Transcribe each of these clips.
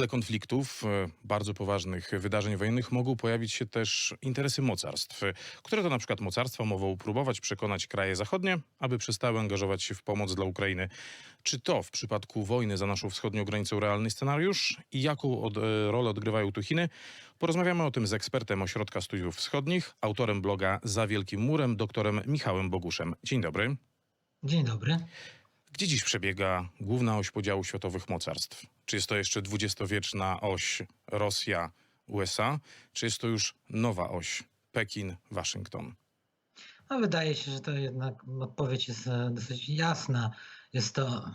tle konfliktów, e, bardzo poważnych wydarzeń wojennych mogą pojawić się też interesy mocarstw, które to na przykład mocarstwa mogą próbować przekonać kraje zachodnie, aby przestały angażować się w pomoc dla Ukrainy. Czy to w przypadku wojny za naszą wschodnią granicą realny scenariusz i jaką od, e, rolę odgrywają tu Chiny? Porozmawiamy o tym z ekspertem Ośrodka Studiów Wschodnich, autorem bloga Za Wielkim Murem, doktorem Michałem Boguszem. Dzień dobry. Dzień dobry. Gdzie dziś przebiega główna oś podziału światowych mocarstw? Czy jest to jeszcze dwudziestowieczna oś Rosja-USA, czy jest to już nowa oś Pekin-Waszyngton? No, wydaje się, że to jednak odpowiedź jest e, dosyć jasna. Jest to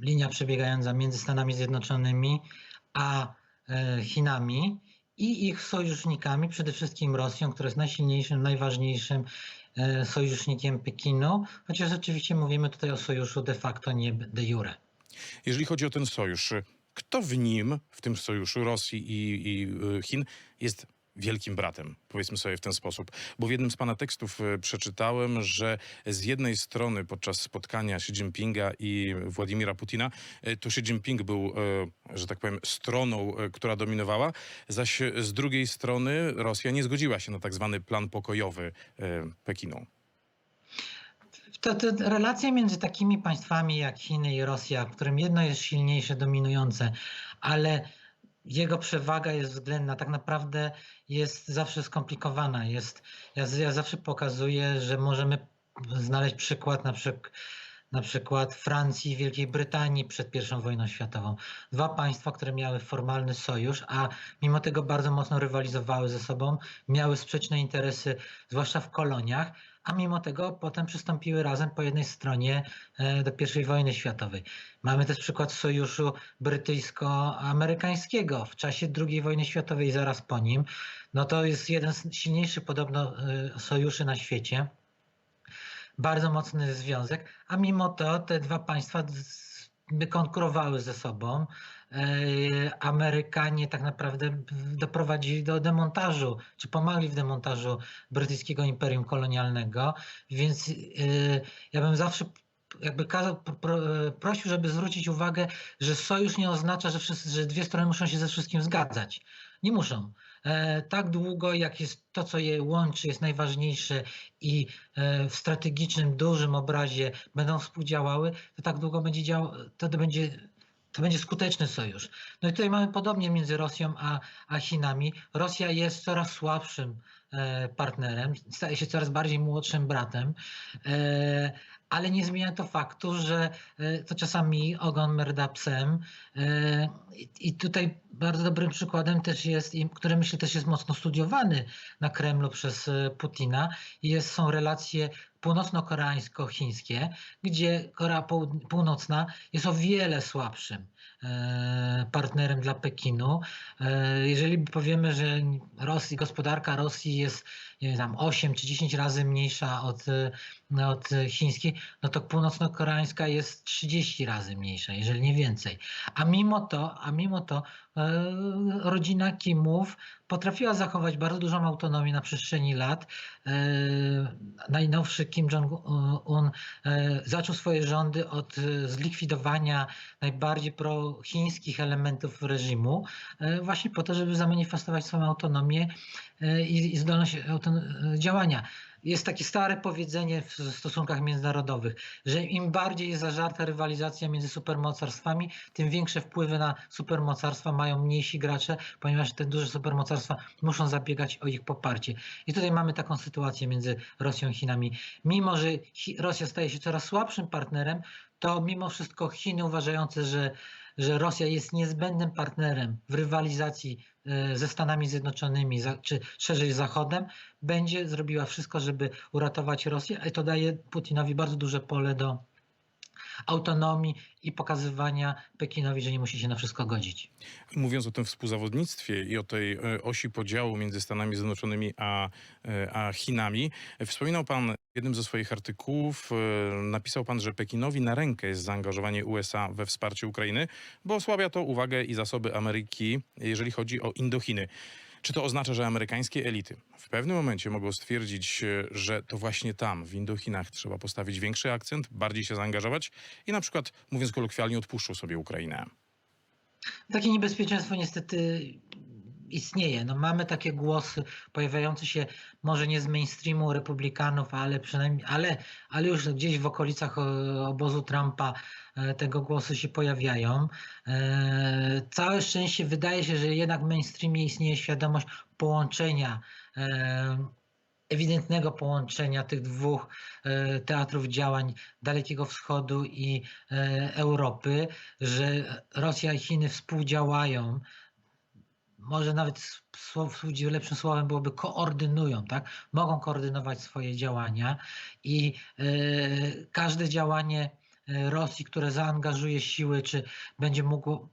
linia przebiegająca między Stanami Zjednoczonymi a e, Chinami i ich sojusznikami, przede wszystkim Rosją, która jest najsilniejszym, najważniejszym sojusznikiem Pekinu, chociaż oczywiście mówimy tutaj o sojuszu de facto, nie de jure. Jeżeli chodzi o ten sojusz, kto w nim, w tym sojuszu Rosji i, i y, Chin, jest wielkim bratem, powiedzmy sobie w ten sposób. Bo w jednym z pana tekstów y, przeczytałem, że z jednej strony podczas spotkania Xi Jinpinga i Władimira Putina, y, to Xi Jinping był, y, że tak powiem, stroną, która dominowała, zaś z drugiej strony Rosja nie zgodziła się na tak zwany plan pokojowy Pekinu. To, to relacje między takimi państwami jak Chiny i Rosja, w którym jedno jest silniejsze, dominujące, ale jego przewaga jest względna, tak naprawdę jest zawsze skomplikowana. Jest, ja, ja zawsze pokazuję, że możemy znaleźć przykład na, przyk, na przykład Francji i Wielkiej Brytanii przed I wojną światową. Dwa państwa, które miały formalny sojusz, a mimo tego bardzo mocno rywalizowały ze sobą, miały sprzeczne interesy, zwłaszcza w koloniach, a mimo tego potem przystąpiły razem po jednej stronie e, do I wojny światowej. Mamy też przykład sojuszu brytyjsko-amerykańskiego w czasie II wojny światowej i zaraz po nim. No to jest jeden z silniejszych podobno e, sojuszy na świecie. Bardzo mocny związek, a mimo to te dwa państwa konkurowały ze sobą. E, Amerykanie tak naprawdę doprowadzili do demontażu, czy pomagli w demontażu brytyjskiego imperium kolonialnego, więc e, ja bym zawsze jakby kazał, e, prosił, żeby zwrócić uwagę, że sojusz nie oznacza, że, wszyscy, że dwie strony muszą się ze wszystkim zgadzać. Nie muszą. Tak długo, jak jest to, co je łączy, jest najważniejsze i w strategicznym, dużym obrazie będą współdziałały, to tak długo będzie działał, to będzie to będzie skuteczny sojusz. No i tutaj mamy podobnie między Rosją a, a Chinami. Rosja jest coraz słabszym e, partnerem, staje się coraz bardziej młodszym bratem, e, ale nie zmienia to faktu, że e, to czasami ogon merda psem. E, i- tutaj bardzo dobrym przykładem też jest, który myślę też jest mocno studiowany na Kremlu przez e, Putina, jest, są relacje północno-koreańsko-chińskie, gdzie Korea Północna jest o wiele słabszym partnerem dla Pekinu. Jeżeli powiemy, że Rosji, gospodarka Rosji jest nie wiem, tam 8 czy 10 razy mniejsza od, e, od chińskiej, no to północno-koreańska jest 30 razy mniejsza, jeżeli nie więcej. A mimo to, a mimo to e, rodzina Kimów potrafiła zachować bardzo dużą autonomię na przestrzeni lat. E, najnowszy Kim Jong-un e, zaczął swoje rządy od e, zlikwidowania najbardziej prochińskich elementów reżimu, właśnie po to, żeby zamanifestować swoją autonomię i, zdolność działania. Jest takie stare powiedzenie w stosunkach międzynarodowych, że im bardziej jest zażarta rywalizacja między supermocarstwami, tym większe wpływy na supermocarstwa mają mniejsi gracze, ponieważ te duże supermocarstwa muszą zabiegać o ich poparcie. I tutaj mamy taką sytuację między Rosją i Chinami. Mimo, że Rosja staje się coraz słabszym partnerem, to mimo wszystko Chiny uważające, że, że Rosja jest niezbędnym partnerem w rywalizacji ze Stanami Zjednoczonymi, czy szerzej Zachodem, będzie zrobiła wszystko, żeby uratować Rosję, i to daje Putinowi bardzo duże pole do autonomii i pokazywania Pekinowi, że nie musi się na wszystko godzić. Mówiąc o tym współzawodnictwie i o tej e, osi podziału między Stanami Zjednoczonymi a, e, a Chinami, wspominał pan w jednym ze swoich artykułów, e, napisał pan, że Pekinowi na rękę jest zaangażowanie USA we wsparcie Ukrainy, bo osłabia to uwagę i zasoby Ameryki, jeżeli chodzi o Indochiny. Czy to oznacza, że amerykańskie elity w pewnym momencie mogą stwierdzić, e, że to właśnie tam, w Indochinach, trzeba postawić większy akcent, bardziej się zaangażować i na przykład, mówiąc kolokwialnie, odpuszczą sobie Ukrainę? Takie niebezpieczeństwo niestety istnieje. No, mamy takie głosy pojawiające się może nie z mainstreamu republikanów, ale przynajmniej, ale, ale już gdzieś w okolicach e, obozu Trumpa e, tego głosy się pojawiają. E, Całe szczęście wydaje się, że jednak w mainstreamie istnieje świadomość połączenia ewidentnego połączenia tych dwóch teatrów działań Dalekiego Wschodu i Europy, że Rosja i Chiny współdziałają. Może nawet słow, lepszym słowem byłoby koordynują, tak? Mogą koordynować swoje działania i e, każde działanie e, Rosji, które zaangażuje siły, czy będzie mogło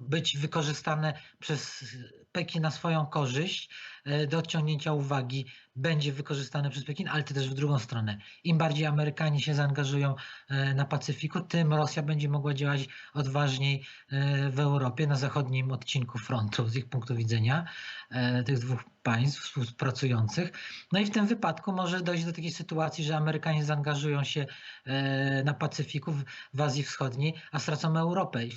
być wykorzystane przez Pekin na swoją korzyść e, do odciągnięcia uwagi, będzie wykorzystane przez Pekin, ale też w drugą stronę. Im bardziej Amerykanie się zaangażują e, na Pacyfiku, tym Rosja będzie mogła działać odważniej e, w Europie, na zachodnim odcinku frontu, z ich punktu widzenia, tych dwóch państw współpracujących. No i w tym wypadku może dojść do takiej sytuacji, że Amerykanie zaangażują się na Pacyfiku, w- Azji Wschodniej, a stracą Europę. I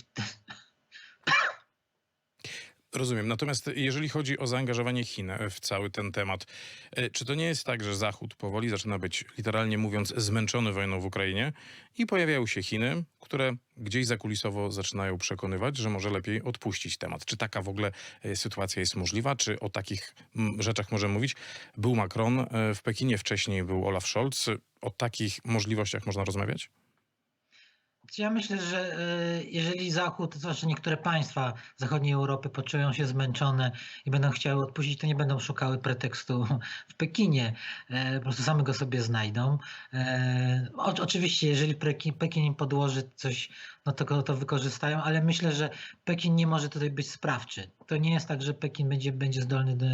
Rozumiem. Natomiast jeżeli chodzi o zaangażowanie Chin w cały ten temat, e, czy to nie jest tak, że Zachód powoli zaczyna być, literalnie mówiąc, zmęczony wojną w Ukrainie i pojawiają się Chiny, które gdzieś zakulisowo zaczynają przekonywać, że może lepiej odpuścić temat? Czy taka w ogóle e, sytuacja jest możliwa? Czy o takich rzeczach możemy mówić? Był Macron e, w Pekinie, wcześniej był Olaf Scholz. O takich możliwościach można rozmawiać? Ja myślę, że e, jeżeli Zachód, zwłaszcza niektóre państwa zachodniej Europy poczują się zmęczone i będą chciały odpuścić, to nie będą szukały pretekstu w Pekinie. E, Po prostu same go sobie znajdą. E, Oczywiście, jeżeli Pekin, podłoży coś, no to to wykorzystają, ale myślę, że Pekin nie może tutaj być sprawczy. To nie jest tak, że Pekin będzie, będzie zdolny do,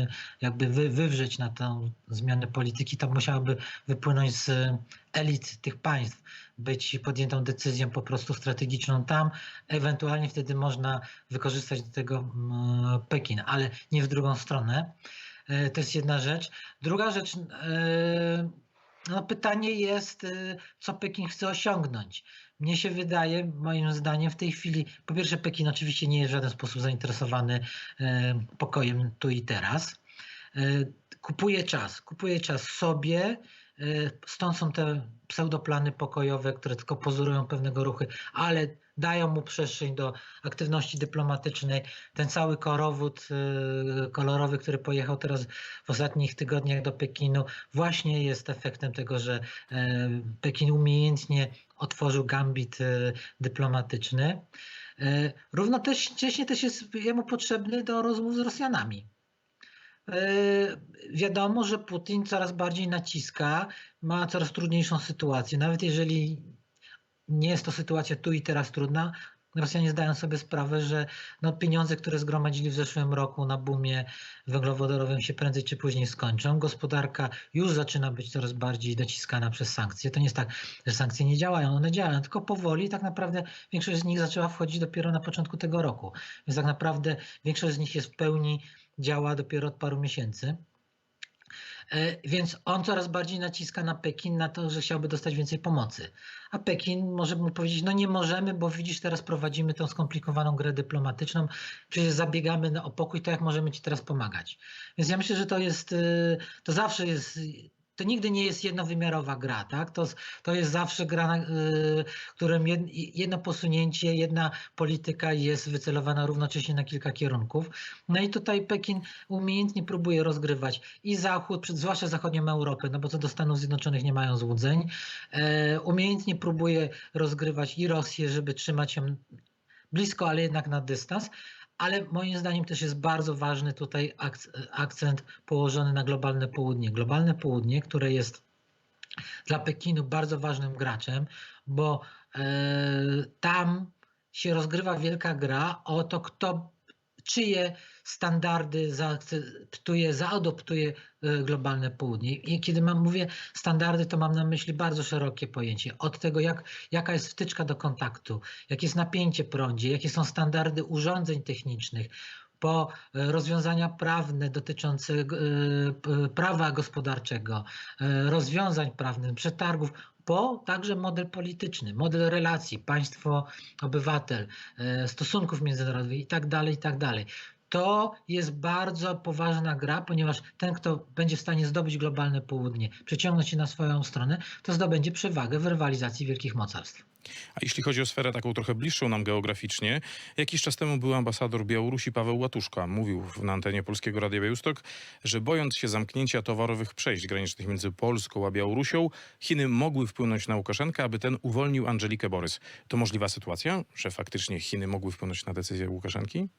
jakby wy, wywrzeć na tę zmianę polityki. To musiałoby wypłynąć z elit tych państw być podjętą decyzją po prostu strategiczną tam, ewentualnie wtedy można wykorzystać do tego mm, Pekin, ale nie w drugą stronę. E, To jest jedna rzecz. Druga rzecz, e, no pytanie jest, e, co Pekin chce osiągnąć. Mnie się wydaje, moim zdaniem, w tej chwili, po pierwsze, Pekin oczywiście nie jest w żaden sposób zainteresowany e, pokojem tu i teraz. E, Kupuje czas, kupuje czas sobie, Stąd są te pseudoplany pokojowe, które tylko pozorują pewnego ruchy, ale dają mu przestrzeń do aktywności dyplomatycznej. Ten cały korowód e, kolorowy, który pojechał teraz w ostatnich tygodniach do Pekinu, właśnie jest efektem tego, że e, Pekin umiejętnie otworzył gambit dyplomatyczny. Równocześnie też jest jemu potrzebny do rozmów z Rosjanami. E, Wiadomo, że Putin coraz bardziej naciska, ma coraz trudniejszą sytuację. Nawet jeżeli nie jest to sytuacja tu i teraz trudna, Rosjanie zdają sobie sprawę, że no, pieniądze, które zgromadzili w zeszłym roku na boomie węglowodorowym się prędzej czy później skończą. Gospodarka już zaczyna być coraz bardziej dociskana przez sankcje. To nie jest tak, że sankcje nie działają, one działają, tylko powoli tak naprawdę większość z nich zaczęła wchodzić dopiero na początku tego roku. Więc tak naprawdę większość z nich jest w pełni działa dopiero od paru miesięcy. E, Więc on coraz bardziej naciska na Pekin na to, że chciałby dostać więcej pomocy. A Pekin może mu powiedzieć, no nie możemy, bo widzisz, teraz prowadzimy tą skomplikowaną grę dyplomatyczną, przecież zabiegamy o pokój, to jak możemy ci teraz pomagać? Więc ja myślę, że to jest, y, to zawsze jest, to nigdy nie jest jednowymiarowa gra, tak? To, to jest zawsze gra, na- y, którym jed- jedno posunięcie, jedna polityka jest wycelowana równocześnie na kilka kierunków. No i tutaj Pekin umiejętnie próbuje rozgrywać i Zachód, zwłaszcza zachodnią Europę, no bo co do Stanów Zjednoczonych nie mają złudzeń. E, umiejętnie próbuje rozgrywać i Rosję, żeby trzymać ją blisko, ale jednak na dystans. Ale moim zdaniem też jest bardzo ważny tutaj akc- akcent położony na globalne południe. Globalne południe, które jest dla Pekinu bardzo ważnym graczem, bo e, tam się rozgrywa wielka gra o to, kto, czyje standardy zaakceptuje, zaadoptuje globalne południe. I kiedy mam, mówię standardy, to mam na myśli bardzo szerokie pojęcie. Od tego, jak, jaka jest wtyczka do kontaktu, jakie jest napięcie prądzie, jakie są standardy urządzeń technicznych, po e, rozwiązania prawne dotyczące e, prawa gospodarczego, e, rozwiązań prawnych, przetargów, po także model polityczny, model relacji państwo-obywatel, stosunków międzynarodowych i tak To jest bardzo poważna gra, ponieważ ten, kto będzie w stanie zdobyć globalne południe, przeciągnąć się na swoją stronę, to zdobędzie przewagę w rywalizacji wielkich mocarstw. A jeśli chodzi o sferę taką trochę bliższą nam geograficznie, jakiś czas temu był ambasador Białorusi Paweł Łatuszka. Mówił na antenie Polskiego Radia Białystok, że bojąc się zamknięcia towarowych przejść granicznych między Polską a Białorusią, Chiny mogły wpłynąć na Łukaszenkę, aby ten uwolnił Angelikę Borys. To możliwa sytuacja, że faktycznie Chiny mogły wpłynąć na decyzję Łukaszenki?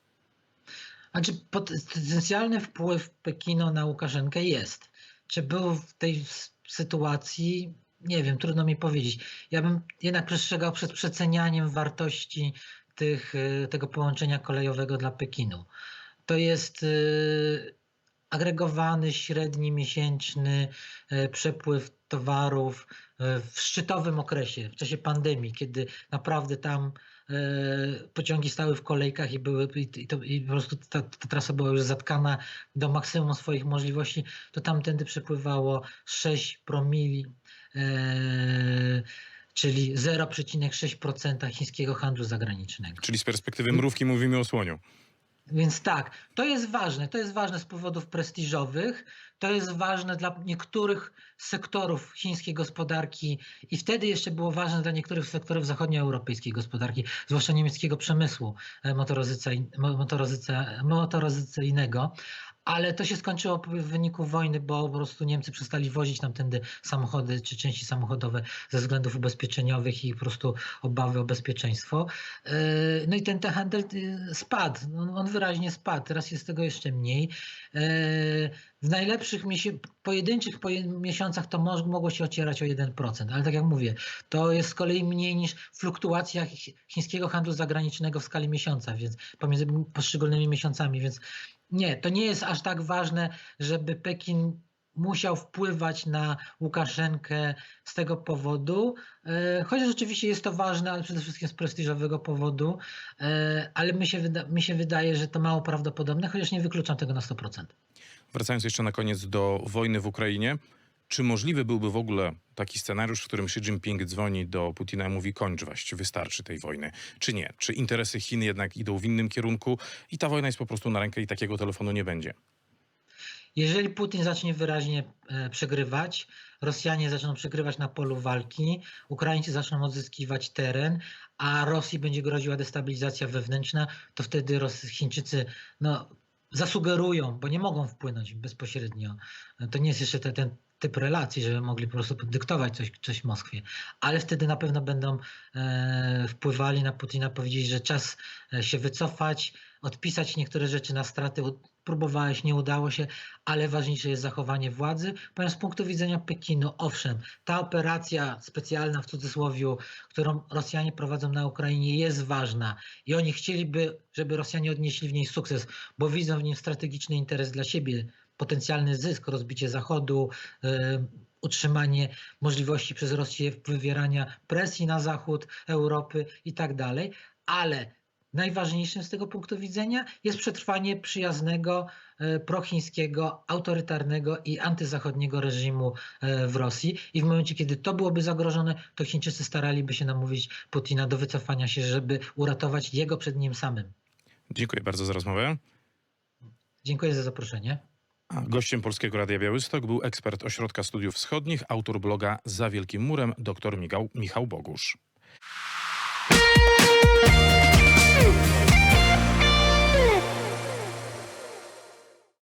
Znaczy potencjalny wpływ Pekinu na Łukaszenkę jest. Czy był w tej sytuacji? Nie wiem, trudno mi powiedzieć. Ja bym jednak przestrzegał przed przecenianiem wartości tych, y, tego połączenia kolejowego dla Pekinu. To jest y, agregowany, średni, miesięczny y, przepływ towarów w szczytowym okresie, w czasie pandemii, kiedy naprawdę tam pociągi stały w kolejkach i były i, i, to, i po prostu ta, ta trasa była już zatkana do maksimum swoich możliwości, to tamtędy przepływało 6 promili, e, czyli 0,6% chińskiego handlu zagranicznego. Czyli z perspektywy mrówki mówimy o słoniu. Więc tak, to jest ważne. To jest ważne z powodów prestiżowych. To jest ważne dla niektórych sektorów chińskiej gospodarki i wtedy jeszcze było ważne dla niektórych sektorów zachodnioeuropejskiej gospodarki, zwłaszcza niemieckiego przemysłu e, Ale to się skończyło w wyniku wojny, bo po prostu Niemcy przestali wozić tamtędy samochody czy części samochodowe ze względów ubezpieczeniowych i po prostu obawy o bezpieczeństwo. Yy, No i ten, ten handel yy, spadł, on, on wyraźnie spadł, teraz jest tego jeszcze mniej. Yy, W najlepszych pojedynczych poje- miesiącach to mo- mogło się ocierać o 1%, ale tak jak mówię, to jest z kolei mniej niż fluktuacja chi- chińskiego handlu zagranicznego w skali miesiąca, więc pomiędzy poszczególnymi miesiącami, więc nie, to nie jest aż tak ważne, żeby Pekin musiał wpływać na Łukaszenkę z tego powodu, e, chociaż rzeczywiście jest to ważne, ale przede wszystkim z prestiżowego powodu, e, ale mi się, wyda- mi się wydaje, że to mało prawdopodobne, chociaż nie wykluczam tego na 100%. Wracając jeszcze na koniec do wojny w Ukrainie, czy możliwy byłby w ogóle taki scenariusz, w którym Xi Jinping dzwoni do Putina i mówi kończ waść, wystarczy tej wojny, czy nie? Czy interesy Chin jednak idą w innym kierunku i ta wojna jest po prostu na rękę i takiego telefonu nie będzie? Jeżeli Putin zacznie wyraźnie e, przegrywać, Rosjanie zaczną przegrywać na polu walki, Ukraińcy zaczną odzyskiwać teren, a Rosji będzie groziła destabilizacja wewnętrzna, to wtedy Chińczycy no, zasugerują, bo nie mogą wpłynąć bezpośrednio. To nie jest jeszcze te, ten typ relacji, żeby mogli po prostu dyktować coś, coś Moskwie, ale wtedy na pewno będą e, wpływali na Putina, powiedzieć, że czas e, się wycofać, odpisać niektóre rzeczy na straty. Próbowałeś, nie udało się, ale ważniejsze jest zachowanie władzy, ponieważ z punktu widzenia Pekinu, owszem, ta operacja specjalna w cudzysłowie, którą Rosjanie prowadzą na Ukrainie jest ważna i oni chcieliby, żeby Rosjanie odnieśli w niej sukces, bo widzą w nim strategiczny interes dla siebie, potencjalny zysk, rozbicie Zachodu, e, utrzymanie możliwości przez Rosję wywierania presji na Zachód, Europy i tak dalej, ale najważniejszym z tego punktu widzenia jest przetrwanie przyjaznego, e, prochińskiego, autorytarnego i antyzachodniego reżimu e, w Rosji. I w momencie, kiedy to byłoby zagrożone, to Chińczycy staraliby się namówić Putina do wycofania się, żeby uratować jego przed nim samym. Dziękuję bardzo za rozmowę. Dziękuję za zaproszenie. A gościem Polskiego Radia Białystok był ekspert Ośrodka Studiów Wschodnich, autor bloga Za Wielkim Murem, dr Michał, Michał Bogusz.